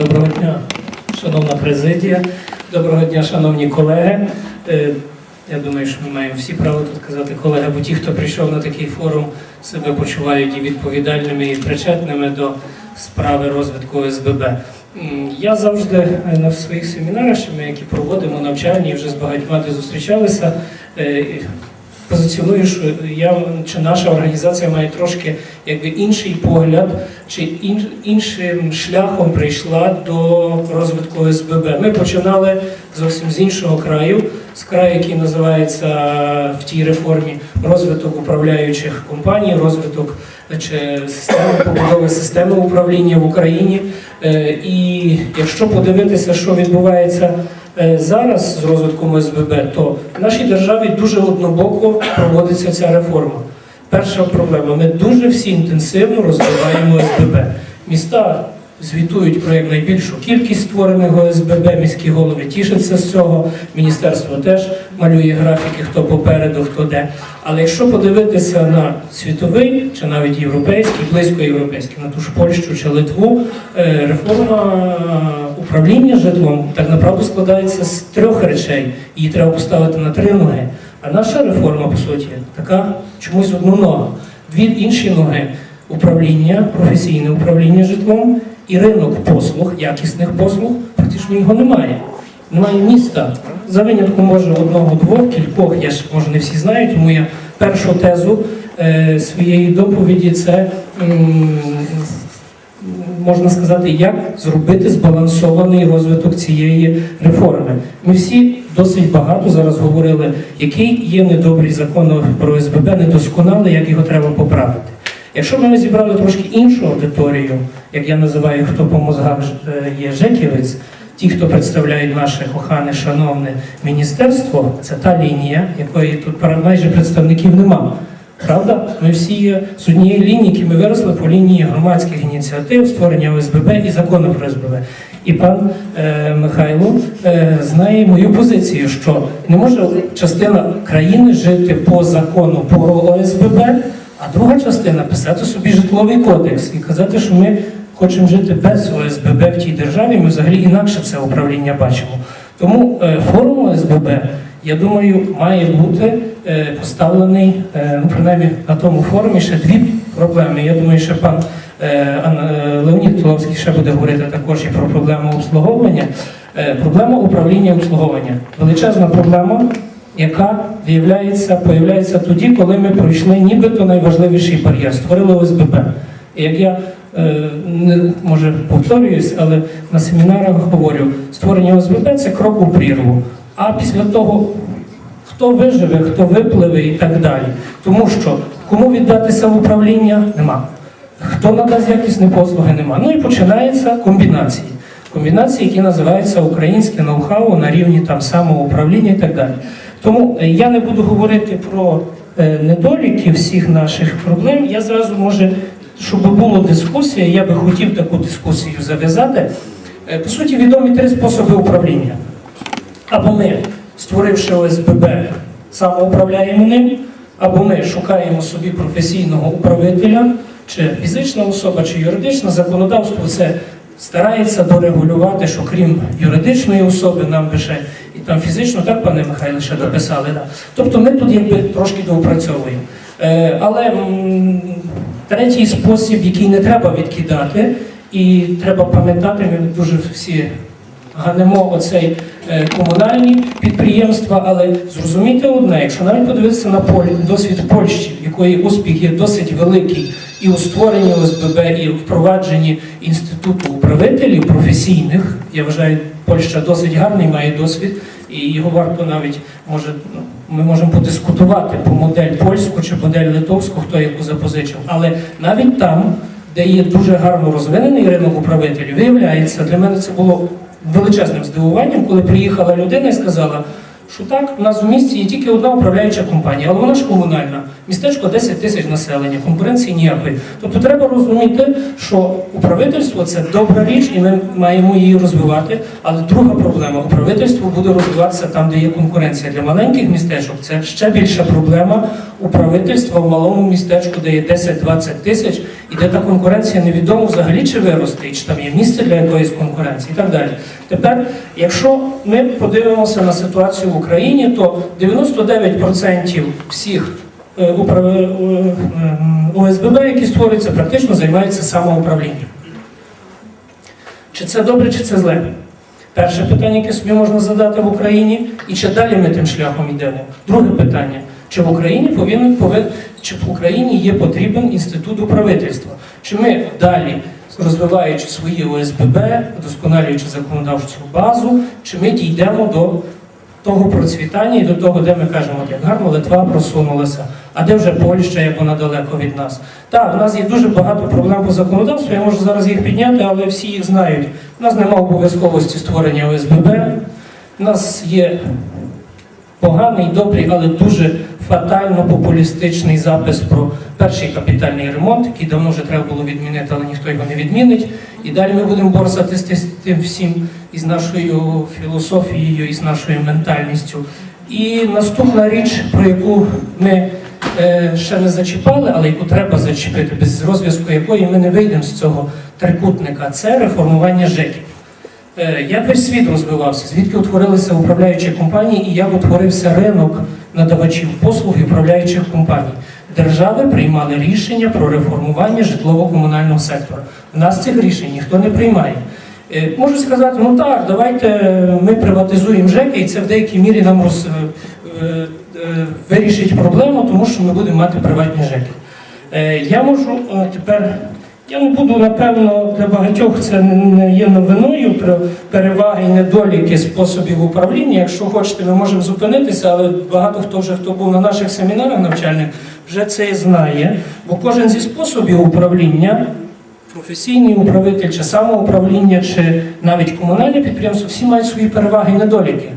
Доброго дня, шановна президія, доброго дня, шановні колеги. Е, Я думаю, що ми маємо всі право тут казати колеги, бо ті, хто прийшов на такий форум, себе почувають і відповідальними, і причетними до справи розвитку СББ. Я завжди е, на своїх семінарах, ми які проводимо навчальні, вже з багатьма де зустрічалися. Позиціоную, що я чи наша організація має трошки якби інший погляд, чи ін, іншим шляхом прийшла до розвитку СББ. Ми починали зовсім з іншого краю, з краю, який називається в тій реформі розвиток управляючих компаній, розвиток чи системи побудови системи управління в Україні. Е, І якщо подивитися, що відбувається зараз з розвитком СББ, то в нашій державі дуже однобоко проводиться ця реформа. Перша проблема: ми дуже всі інтенсивно розвиваємо СББ. Міста звітують про як найбільшу кількість створених ОСББ, міські голови тішаться з цього. Міністерство теж малює графіки, хто попереду, хто де. Але якщо подивитися на світовий чи навіть європейський, близько європейський, на ту ж Польщу чи Литву, е, реформа управління житлом так направду складається з трьох речей. Її треба поставити на три ноги. А наша реформа, по суті, така чомусь однонога. Дві інші ноги управління, професійне управління житлом і ринок послуг, якісних послуг, практично його немає. Немає міста. За винятком може одного-двох, кількох, я ж може не всі знаю, тому я першу тезу е, своєї доповіді це можна сказати, як зробити збалансований розвиток цієї реформи. Ми всі досить багато зараз говорили, який є недобрий закон про СББ, недосконалий, як його треба поправити. Якщо б ми зібрали трошки іншу аудиторію, як я називаю, хто по мозгах е, є жеківець, ті, хто представляють наше кохане, шановне міністерство, це та лінія, якої тут майже представників нема. Правда, ми всі є з однієї лінії, які ми виросли по лінії громадських ініціатив, створення ОСББ і закону про СББ. І пан е, Михайло е, знає мою позицію, що не може частина країни жити по закону про ОСББ, а друга частина писати собі житловий кодекс і казати, що ми хочемо жити без ОСББ в тій державі. Ми взагалі інакше це управління бачимо. Тому е, форум ОСББ, я думаю, має бути е, поставлений е, ну, принаймні на тому форумі ще дві проблеми. Я думаю, що пан Ан- Леонід Туловський ще буде говорити також і про проблему обслуговування. Проблема управління обслуговування. Величезна проблема, яка появляється тоді, коли ми пройшли нібито найважливіший бар'єр, створили ОСББ. І як я е, не може повторююсь, але на семінарах говорю, створення ОСББ це крок у прірву. А після того, хто виживе, хто випливе і так далі. Тому що кому віддатися в управління нема. Хто надасть якісні послуги, нема. Ну і починаються комбінації. Комбінації, які називаються українське ноу-хау на рівні там самоуправління і так далі. Тому е, я не буду говорити про е, недоліки всіх наших проблем. Я зразу може, щоб була дискусія, я би хотів таку дискусію зав'язати. Е, По суті, відомі три способи управління. Або ми, створивши ОСББ, самоуправляємо ним, або ми шукаємо собі професійного управителя, чи фізична особа, чи юридична законодавство це старається дорегулювати, що крім юридичної особи, нам би ще і там фізично, так, пане Михайло, ще дописали. Да. Тобто ми тут якби трошки доопрацьовуємо. Е, але м, третій спосіб, який не треба відкидати, і треба пам'ятати, ми дуже всі ганемо оцей е, комунальні підприємства, але зрозумійте одне, якщо навіть подивитися на полі, досвід Польщі, в якої успіх є досить великий і у створенні ОСББ, і у впровадженні інституту управителів професійних, я вважаю, Польща досить гарний має досвід, і його варто навіть може ну, ми можемо подискутувати по модель польську чи модель литовську, хто яку запозичив. Але навіть там, де є дуже гарно розвинений ринок управителів, виявляється, для мене це було величезним здивуванням, коли приїхала людина і сказала, що так, у нас в місті є тільки одна управляюча компанія, але вона ж комунальна. Містечко 10 тисяч населення, конкуренції ніякої. Тобто треба розуміти, що управительство це добра річ, і ми маємо її розвивати. Але друга проблема управительство буде розвиватися там, де є конкуренція. Для маленьких містечок це ще більша проблема управительства в малому містечку, де є 10-20 тисяч, і де та конкуренція невідомо взагалі чи виросте, чи там є місце для якоїсь конкуренції і так далі. Тепер, якщо ми подивимося на ситуацію в Україні, то 99% всіх е, е, ем, ОСББ, які створюються, практично займаються самоуправлінням. Чи це добре, чи це зле? Перше питання, яке собі можна задати в Україні, і чи далі ми тим шляхом йдемо? Друге питання: чи в Україні повинен, повин, чи в Україні є потрібен інститут управительства? Чи ми далі, розвиваючи свої ОСББ, вдосконалюючи законодавчу базу, чи ми дійдемо до того процвітання і до того, де ми кажемо, як гарно Литва просунулася, а де вже Польща, як вона далеко від нас. Так, у нас є дуже багато проблем по законодавству, я можу зараз їх підняти, але всі їх знають. У нас немає обов'язковості створення ОСББ, у нас є поганий, добрий, але дуже фатально популістичний запис про перший капітальний ремонт, який давно вже треба було відмінити, але ніхто його не відмінить. І далі ми будемо борсатися з тим всім із нашою філософією, і з нашою ментальністю. І наступна річ, про яку ми е, ще не зачіпали, але яку треба зачепити, без розв'язку якої ми не вийдемо з цього трикутника, це реформування ЖЕКів. Е, Як весь світ розвивався, звідки утворилися управляючі компанії і як утворився ринок надавачів послуг і управляючих компаній. Держави приймали рішення про реформування житлово-комунального сектора. У нас цих рішень ніхто не приймає. Е, Можу сказати, ну так, давайте е, ми приватизуємо ЖЕКи, і це в деякій мірі нам роз, вирішить проблему, тому що ми будемо мати приватні ЖЕКи. Я можу тепер, я не буду, напевно, для багатьох це не є новиною про переваги і недоліки способів управління. Якщо хочете, ми можемо зупинитися, але багато хто вже хто був на наших семінарах навчальних, вже це знає. Бо кожен зі способів управління професійний управитель, чи самоуправління, чи навіть комунальне підприємство, всі мають свої переваги і недоліки,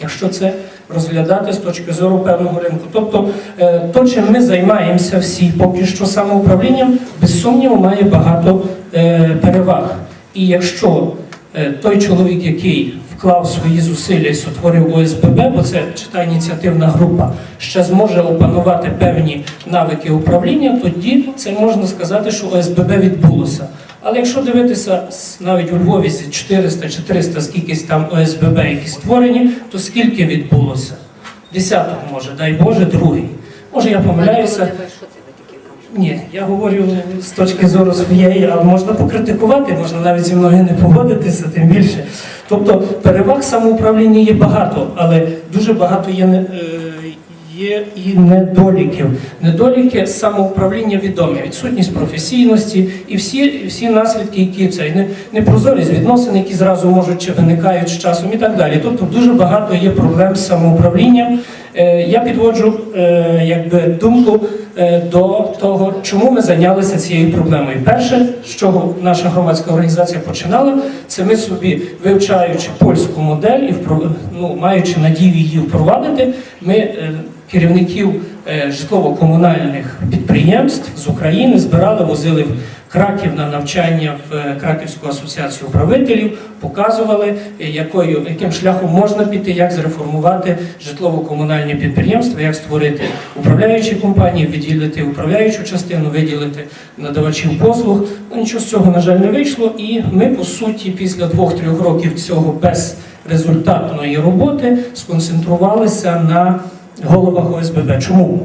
якщо це розглядати з точки зору певного ринку. Тобто, е, то, чим ми займаємося всі, поки що самоуправлінням, без сумніву, має багато е, переваг. І якщо е, той чоловік, який вклав свої зусилля і сотворив ОСББ, бо це чита ініціативна група, ще зможе опанувати певні навики управління, тоді це можна сказати, що ОСББ відбулося. Але якщо дивитися навіть у Львові з 400 чи 300 скількись там ОСББ, які створені, то скільки відбулося? Десяток може, дай Боже, другий. Може я помиляюся. Ні, я говорю з точки зору своєї, а можна покритикувати, можна навіть зі мною не погодитися, тим більше. Тобто переваг самоуправління є багато, але дуже багато є, е, є і недоліків. Недоліки самоуправління відомі, відсутність професійності і всі, всі наслідки, які це не, непрозорість відносин, які зразу можуть чи виникають з часом і так далі. Тобто дуже багато є проблем з самоуправлінням. Е, Я підводжу е, якби думку е, до того, чому ми зайнялися цією проблемою. Перше, з чого наша громадська організація починала, це ми собі вивчаючи польську модель і ну, маючи надію її впровадити, ми керівників е, житлово-комунальних підприємств з України збирали, возили в Краків на навчання в е, Краківську асоціацію управителів, показували, е, якою, яким шляхом можна піти, як зреформувати житлово-комунальні підприємства, як створити управляючі компанії, виділити управляючу частину, виділити надавачів послуг. Ну, нічого з цього, на жаль, не вийшло. І ми, по суті, після двох-трьох років цього безрезультатної роботи сконцентрувалися на головах ОСББ. Чому?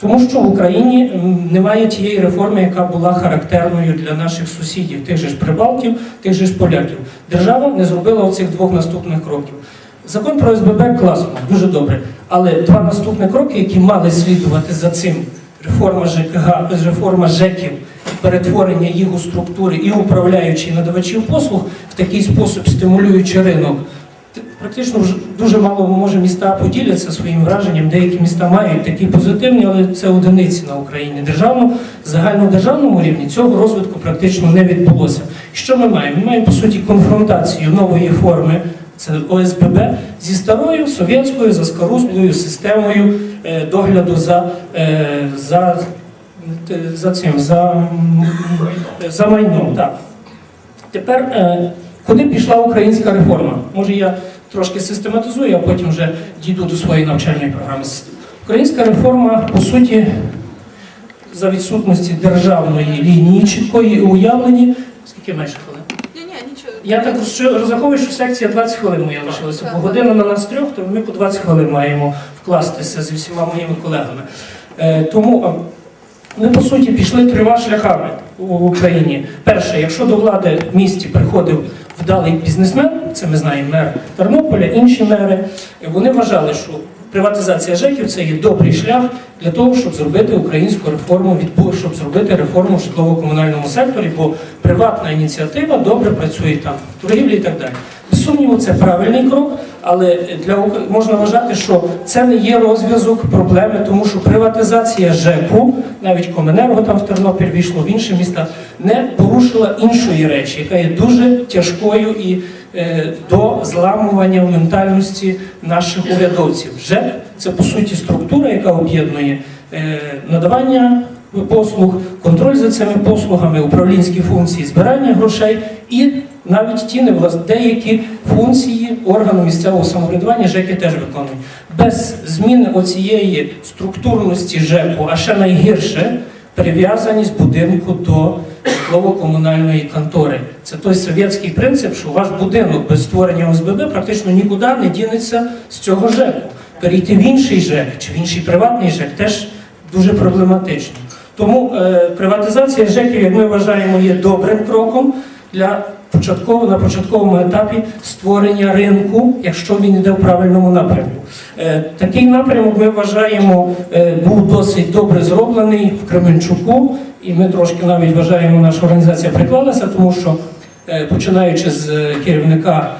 Тому що в Україні немає тієї реформи, яка була характерною для наших сусідів, тих же ж прибалтів, тих же ж поляків. Держава не зробила оцих двох наступних кроків. Закон про СББ класно, дуже добре. Але два наступні кроки, які мали слідувати за цим, реформа ЖКГ, реформа ЖЕКів, перетворення їх у структури і управляючи надавачів послуг в такий спосіб стимулюючи ринок. Практично вже дуже мало може міста поділяться своїм враженням. Деякі міста мають такі позитивні, але це одиниці на Україні. Державно, загальнодержавному рівні цього розвитку практично не відбулося. Що ми маємо? Ми маємо по суті конфронтацію нової форми Це ОСББ зі старою совєтською заскорузлою системою е, догляду за, е, за, е, за цим за, за майном. Так. Тепер, куди пішла українська реформа? Може, я трошки систематизую, а потім вже дійду до своєї навчальної програми. Українська реформа, по суті, за відсутності державної лінії чіткої і уявлені. Скільки майже хвилин? Ні, ні, нічого. Я так розраховую, що секція 20 хвилин моя лишилася, бо година на нас трьох, то ми по 20 хвилин маємо вкластися зі всіма моїми колегами. Е, тому ми, по суті, пішли трьома шляхами у Україні. Перше, якщо до влади в місті приходив вдалий бізнесмен, це ми знаємо мер Тернополя, інші мери, вони вважали, що приватизація ЖЕКів це є добрий шлях для того, щоб зробити українську реформу, щоб зробити реформу в житлово-комунальному секторі, бо приватна ініціатива добре працює там, в торгівлі і так далі. Без сумніву, це правильний крок, але для можна вважати, що це не є розв'язок проблеми, тому що приватизація ЖЕКу, навіть Коменерго там в Тернопіль війшло в інші міста, не порушила іншої речі, яка є дуже тяжкою і е, до зламування в ментальності наших урядовців. ЖЕК це по суті структура, яка об'єднує е, надавання послуг, контроль за цими послугами, управлінські функції, збирання грошей і навіть ті невлас... деякі функції органу місцевого самоврядування ЖЕКи теж виконують. Без зміни оцієї структурності ЖЕКу, а ще найгірше прив'язаність будинку до житлово-комунальної контори. Це той совєтський принцип, що ваш будинок без створення ОСББ практично нікуди не дінеться з цього ЖЕКу. Перейти в інший ЖЕК чи в інший приватний ЖЕК теж дуже проблематично. Тому е, приватизація ЖЕКів, як ми вважаємо, є добрим кроком для початково, на початковому етапі створення ринку, якщо він йде в правильному напрямку. Е, такий напрямок ми вважаємо е, був досить добре зроблений в Кременчуку, і ми трошки навіть вважаємо, наша організація приклалася, тому що е, починаючи з е, керівника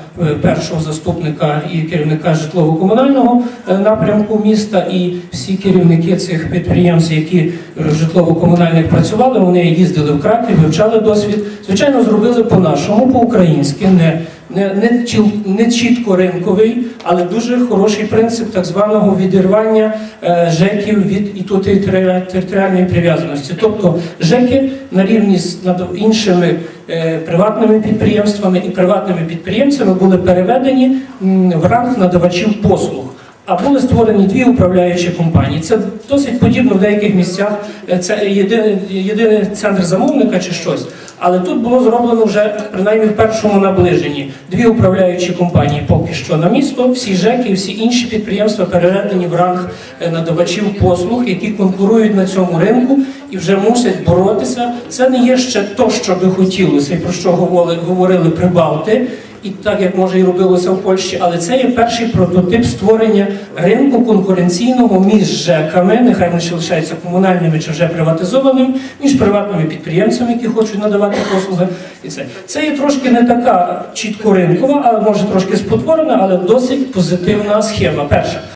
першого заступника і керівника житлово-комунального е, напрямку міста, і всі керівники цих підприємств, які е, житлово-комунальних працювали, вони їздили в Краків, вивчали досвід. Звичайно, зробили по-нашому, по-українськи, не, не, не, чіл- не чітко ринковий, але дуже хороший принцип так званого відірвання е, ЖЕКів від і тут територіальної прив'язаності. Тобто ЖЕКи на рівні з над іншими е, приватними підприємствами і приватними підприємцями були переведені в ранг надавачів послуг. А були створені дві управляючі компанії. Це досить подібно в деяких місцях. Е, Це єдиний, єдиний центр замовника чи щось. Але тут було зроблено вже принаймні в першому наближенні дві управляючі компанії поки що на місто. Всі ЖЕКи, і всі інші підприємства переведені в ранг е, надавачів послуг, які конкурують на цьому ринку і вже мусять боротися. Це не є ще то, що би хотілося, і про що говорили, прибалти. І так як може і робилося в Польщі, але це є перший прототип створення ринку конкуренційного між ЖЕКами, нехай вони ще лишаються комунальними чи вже приватизованими, між приватними підприємцями, які хочуть надавати послуги. І це це є трошки не така чітко ринкова, а може трошки спотворена, але досить позитивна схема. Перша.